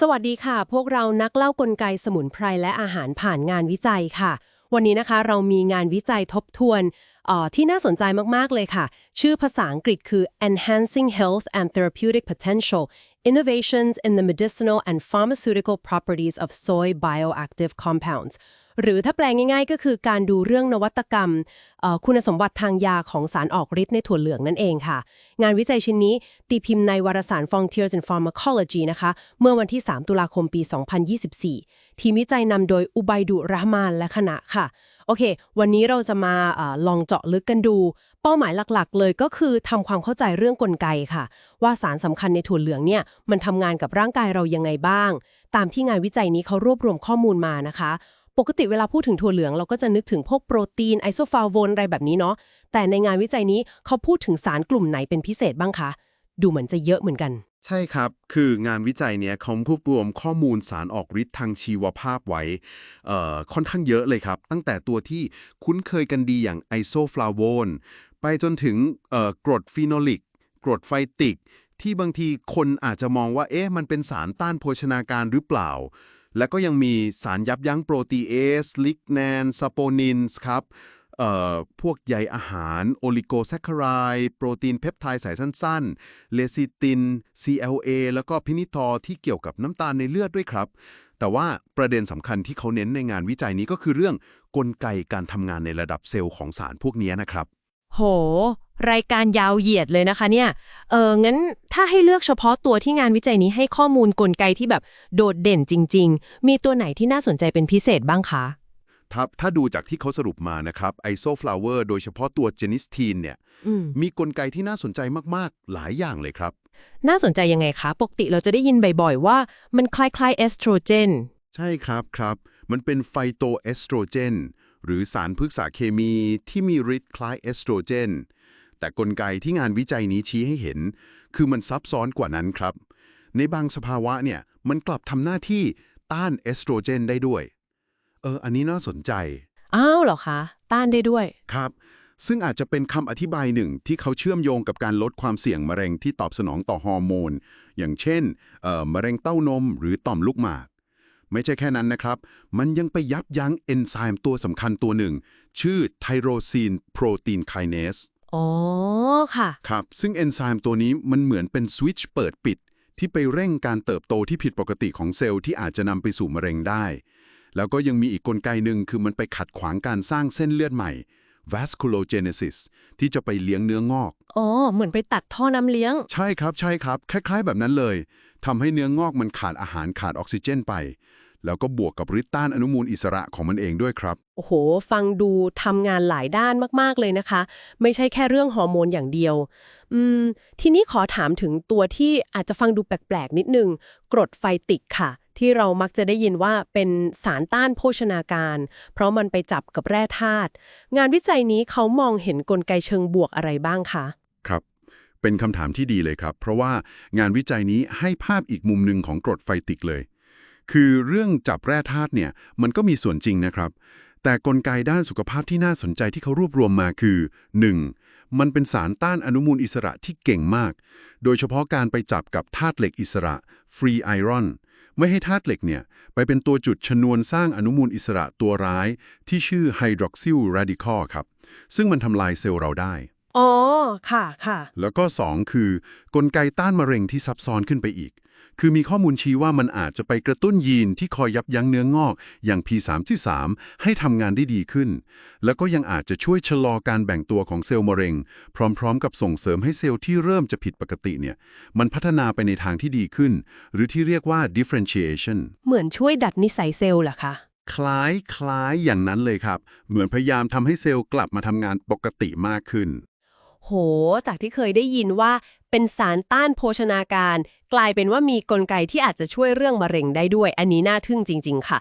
สวัสดีค่ะ พวกเรานักเล่ากลไกสมุนไพรและอาหารผ่านงานวิจัยค่ะ วันนี้นะคะเรามีงานวิจัยทบทวนออที่น่าสนใจมาก ๆ เลยค่ะ ชื่อภาษาอังกฤษคือ Enhancing Health and Therapeutic Potential Innovations in the Medicinal and Pharmaceutical Properties of Soy Bioactive Compounds หรือถ้าแปลงง่าย ๆ ก็คือการดูเรื่องนวัตกรรม คุณสมบัติทางยาของสารออกฤทธิ์ในถั่วเหลืองนั่นเองค่ะ งานวิจัยชิ้นนี้ตีพิมพ์ในวารสาร Frontiers in Pharmacology นะคะ เมื่อวันที่ 3 ตุลาคมปี 2024 ทีมวิจัยนำโดยอุบัยดุรหมานและคณะค่ะ โอเค วันนี้เราจะมาออลองเจาะลึกกันดู เป้าหมายหลักๆ เลยก็คือทำความเข้าใจเรื่องกลไกค่ะ ว่าสารสำคัญในถั่วเหลืองเนี่ยมันทำงานกับร่างกายเรายังไงบ้าง ตามที่งานวิจัยนี้เขารวบรวมข้อมูลมานะคะ ปกติเวลาพูดถึงถั่วเหลืองเราก็จะนึกถึงพวกโปรตีนไอโซฟาโวนอะไรแบบนี้เนาะแต่ในงานวิจัยนี้เขาพูดถึงสารกลุ่มไหนเป็นพิเศษบ้างคะดูเหมือนจะเยอะเหมือนกัน ใช่ครับ คืองานวิจัยเนี้ยเขารวบรวมข้อมูลสารออกฤทธิ์ทางชีวภาพไว้ค่อนข้างเยอะเลยครับ ตั้งแต่ตัวที่คุ้นเคยกันดีอย่างไอโซฟลาโวนไปจนถึงกรดฟีโนลิก กรดไฟติก ที่บางทีคนอาจจะมองว่าเอ๊ะมันเป็นสารต้านโภชนาการหรือเปล่า และก็ยังมีสารยับยั้งโปรตีเอส ลิกแนนซาโปนินส์ครับเอ่อพวกใยอาหาร โอลิโกแซคคารายโปรตีนเพปไทด์สายสั้น ๆ เลซิติน CLA แล้วก็พินิทอร์ที่เกี่ยวกับน้ำตาลในเลือดด้วยครับ แต่ว่าประเด็นสำคัญที่เขาเน้นในงานวิจัยนี้ก็คือเรื่องกลไกการทำงานในระดับเซลล์ของสารพวกนี้นะครับ โห รายการยาวเหยียดเลยนะคะเนี่ย เอองั้นถ้าให้เลือกเฉพาะตัวที่งานวิจัยนี้ให้ข้อมูลกลไกที่แบบโดดเด่นจริง ๆ มีตัวไหนที่น่าสนใจเป็นพิเศษบ้างคะถ้าถ้าดูจากที่เขาสรุปมานะครับไอโซฟลาวเวอร์โดยเฉพาะตัวเจนิสทีนเนี่ยอืมมีกลไกที่น่าสนใจมาก ๆ หลายอย่างเลยครับ น่าสนใจยังไงคะ ปกติเราจะได้ยินบ่อยๆ ว่ามันคล้ายๆเอสโตรเจน ใช่ครับครับ มันเป็นไฟโตเอสโตรเจน หรือสารพฤกษเคมีที่มีฤทธิ์คล้ายเอสโตรเจน แต่กลไกที่งานวิจัยนี้ชี้ให้เห็น คือมันซับซ้อนกว่านั้นครับ ในบางสภาวะเนี่ยมันกลับทำหน้าที่ต้านเอสโตรเจนได้ด้วย เออ อันนี้น่าสนใจ อ้าวเหรอคะ ต้านได้ด้วย ครับ ซึ่งอาจจะเป็นคำอธิบายหนึ่งที่เขาเชื่อมโยงกับการลดความเสี่ยงมะเร็งที่ตอบสนองต่อฮอร์โมน อย่างเช่นเอ่อมะเร็งเต้านมหรือต่อมลูกหมาก ไม่ใช่แค่นั้นนะครับ มันยังไปยับยั้งเอนไซม์ตัวสำคัญตัวหนึ่ง ชื่อไทโรซีนโปรตีนไคเนสอ๋อค่ะ ครับ ซึ่งเอนไซม์ตัวนี้มันเหมือนเป็นสวิตช์เปิดปิด ที่ไปเร่งการเติบโตที่ผิดปกติของเซลล์ที่อาจจะนำไปสู่มะเร็งได้ แล้วก็ยังมีอีกกลไกหนึ่งคือมันไปขัดขวางการสร้างเส้นเลือดใหม่ vasculogenesis ที่จะไปเลี้ยงเนื้องอก อ๋อ เหมือนไปตัดท่อน้ำเลี้ยง ใช่ครับ ใช่ครับ คล้าย ๆ แบบนั้นเลย ทำให้เนื้องอกมันขาดอาหารขาดออกซิเจนไป แล้วก็บวกกับฤทธิ์ต้านอนุมูลอิสระของมันเองด้วยครับ โอ้โห ฟังดูทำงานหลายด้านมากๆเลยนะคะ ไม่ใช่แค่เรื่องฮอร์โมนอย่างเดียว อืม ทีนี้ขอถามถึงตัวที่อาจจะฟังดูแปลกๆ นิดนึง กรดไฟติกค่ะ ที่เรามักจะได้ยินว่าเป็นสารต้านโภชนาการ เพราะมันไปจับกับแร่ธาตุ งานวิจัยนี้เขามองเห็นกลไกเชิงบวกอะไรบ้างคะ ครับเป็นคำถามที่ดีเลยครับ เพราะว่างานวิจัยนี้ให้ภาพอีกมุมหนึ่งของกรดไฟติกเลย คือเรื่องจับแร่ธาตุเนี่ยมันก็มีส่วนจริงนะครับ แต่กลไกด้านสุขภาพที่น่าสนใจที่เขารวบรวมมาคือ 1. มันเป็นสารต้านอนุมูลอิสระที่เก่งมาก โดยเฉพาะการไปจับกับธาตุเหล็กอิสระ free iron ไม่ให้ธาตุเหล็กเนี่ยไปเป็นตัวจุดชนวนสร้างอนุมูลอิสระตัวร้าย ที่ชื่อ hydroxyl radical ครับ ซึ่งมันทำลายเซลล์เราได้อ๋อค่ะค่ะ แล้วก็ 2 คือ กลไกต้านมะเร็งที่ซับซ้อนขึ้นไปอีก คือมีข้อมูลชี้ว่ามันอาจจะไปกระตุ้นยีนที่คอยยับยั้งเนื้องอกอย่าง P33 ให้ทำงานได้ดีขึ้น แล้วก็ยังอาจจะช่วยชะลอการแบ่งตัวของเซลล์มะเร็ง พร้อม ๆ กับส่งเสริมให้เซลล์ที่เริ่มจะผิดปกติเนี่ย มันพัฒนาไปในทางที่ดีขึ้น หรือที่เรียกว่า differentiation เหมือนช่วยดัดนิสัยเซลล์เหรอคะคล้ายคล้ายอย่างนั้นเลยครับ เหมือนพยายามทำให้เซลล์กลับมาทำงานปกติมากขึ้น โห จากที่เคยได้ยินว่าเป็นสารต้านโภชนาการ กลายเป็นว่ามีกลไกที่อาจจะช่วยเรื่องมะเร็งได้ด้วย อันนี้น่าทึ่งจริง ๆ ค่ะ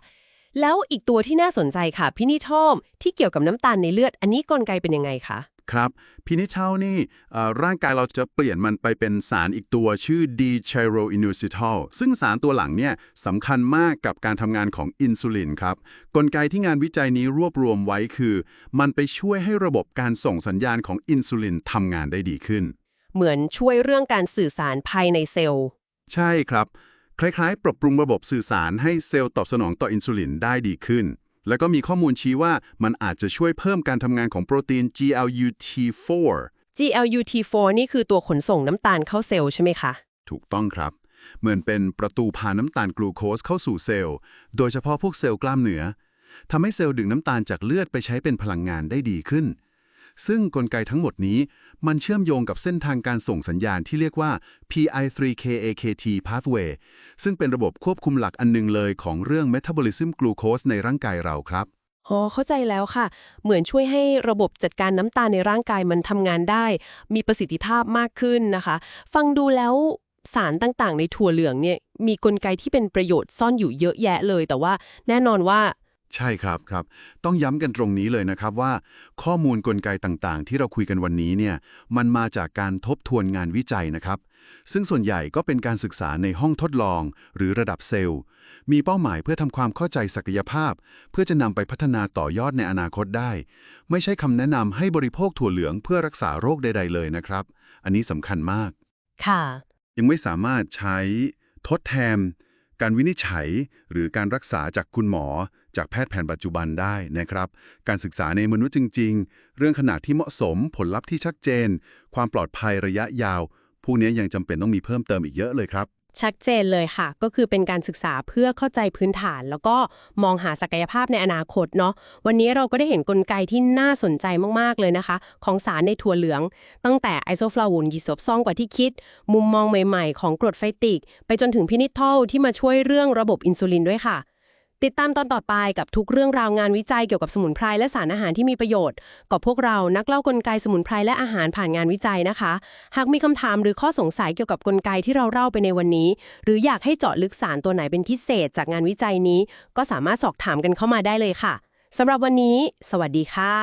แล้วอีกตัวที่น่าสนใจค่ะ พินิทอมที่เกี่ยวกับน้ำตาลในเลือด อันนี้กลไกเป็นยังไงคะ ครับพินิจเช่านี่เอ่อร่างกายเราจะเปลี่ยนมันไปเป็นสารอีกตัวชื่อ d c h i r o i n u s i t a l ซึ่งสารตัวหลังเนี่ยสำคัญมากกับการทำงานของอินซูลินครับกลไกที่งานวิจัยนี้รวบรวมไว้คือ มันไปช่วยให้ระบบการส่งสัญญาณของอินซูลินทำงานได้ดีขึ้น เหมือนช่วยเรื่องการสื่อสารภายในเซลล์ ใช่ครับ คล้ายๆ ปรับปรุงระบบสื่อสารให้เซลล์ตอบสนองต่ออินซูลินได้ดีขึ้น แล้วก็มีข้อมูลชี้ว่ามันอาจจะช่วยเพิ่มการทำงานของโปรตีน GLUT4 GLUT4 นี่คือตัวขนส่งน้ำตาลเข้าเซลล์ใช่ไหมคะ ถูกต้องครับ เหมือนเป็นประตูพาน้ำตาลกลูโคสเข้าสู่เซลล์ โดยเฉพาะพวกเซลล์กล้ามเนื้อทำให้เซลล์ดึงน้ำตาลจากเลือดไปใช้เป็นพลังงานได้ดีขึ้น ซึ่งกลไกทั้งหมดนี้มันเชื่อมโยงกับเส้นทางการส่งสัญญาณที่เรียกว่า PI3KAKT pathway ซึ่งเป็นระบบควบคุมหลักอันหนึงเลยของเรื่อง metabolism glucose ในร่างกายเราครับอ๋อเข้าใจแล้วค่ะ เหมือนช่วยให้ระบบจัดการน้ำตาลในร่างกายมันทำงานได้ มีประสิทธิภาพมากขึ้นนะคะ ฟังดูแล้วสารต่างๆ ในถั่วเหลืองเนี่ยมีกลไกที่เป็นประโยชน์ซ่อนอยู่เยอะแยะเลย แต่ว่าแน่นอนว่า ใช่ครับครับ ต้องย้ำกันตรงนี้เลยนะครับว่า ข้อมูลกลไกต่างๆ ที่เราคุยกันวันนี้เนี่ยมันมาจากการทบทวนงานวิจัยนะครับ ซึ่งส่วนใหญ่ก็เป็นการศึกษาในห้องทดลอง หรือระดับเซลล์ มีเป้าหมายเพื่อทำความเข้าใจศักยภาพ เพื่อจะนำไปพัฒนาต่อยอดในอนาคตได้ ไม่ใช่คำแนะนำให้บริโภคถั่วเหลืองเพื่อรักษาโรคใด ๆ เลยนะครับ อันนี้สำคัญมาก ค่ะ ยังไม่สามารถใช้ทดแทนการวินิจฉัย หรือการรักษาจากคุณหมอ จากแพทย์แผนปัจจุบันได้นะครับ การศึกษาในมนุษย์จริง ๆ เรื่องขนาดที่เหมาะสม ผลลัพธ์ที่ชัดเจน ความปลอดภัยระยะยาวพวกนี้ยังจำเป็นต้องมีเพิ่มเติมอีกเยอะเลยครับ ชัดเจนเลยค่ะ ก็คือเป็นการศึกษาเพื่อเข้าใจพื้นฐาน แล้วก็มองหาศักยภาพในอนาคตเนาะ วันนี้เราก็ได้เห็นกลไกที่น่าสนใจมากๆเลยนะคะ ของสารในถั่วเหลือง ตั้งแต่ไอโซฟลาวูนยีสบซ่องกว่าที่คิด มุมมองใหม่ ๆ ของกรดไฟติก ไปจนถึงพินิทอลที่มาช่วยเรื่องระบบอินซูลินด้วยค่ะ ติดตามตอนต่อไปกับทุกเรื่องราวงานวิจัยเกี่ยวกับสมุนไพรและสารอาหารที่มีประโยชน์กับพวกเรานักเล่ากลไกสมุนไพรและอาหารผ่านงานวิจัยนะคะ หากมีคำถามหรือข้อสงสัยเกี่ยวกับกลไกที่เราเล่าไปในวันนี้ หรืออยากให้เจาะลึกสารตัวไหนเป็นพิเศษจากงานวิจัยนี้ ก็สามารถสอบถามกันเข้ามาได้เลยค่ะสำหรับวันนี้ สวัสดีค่ะ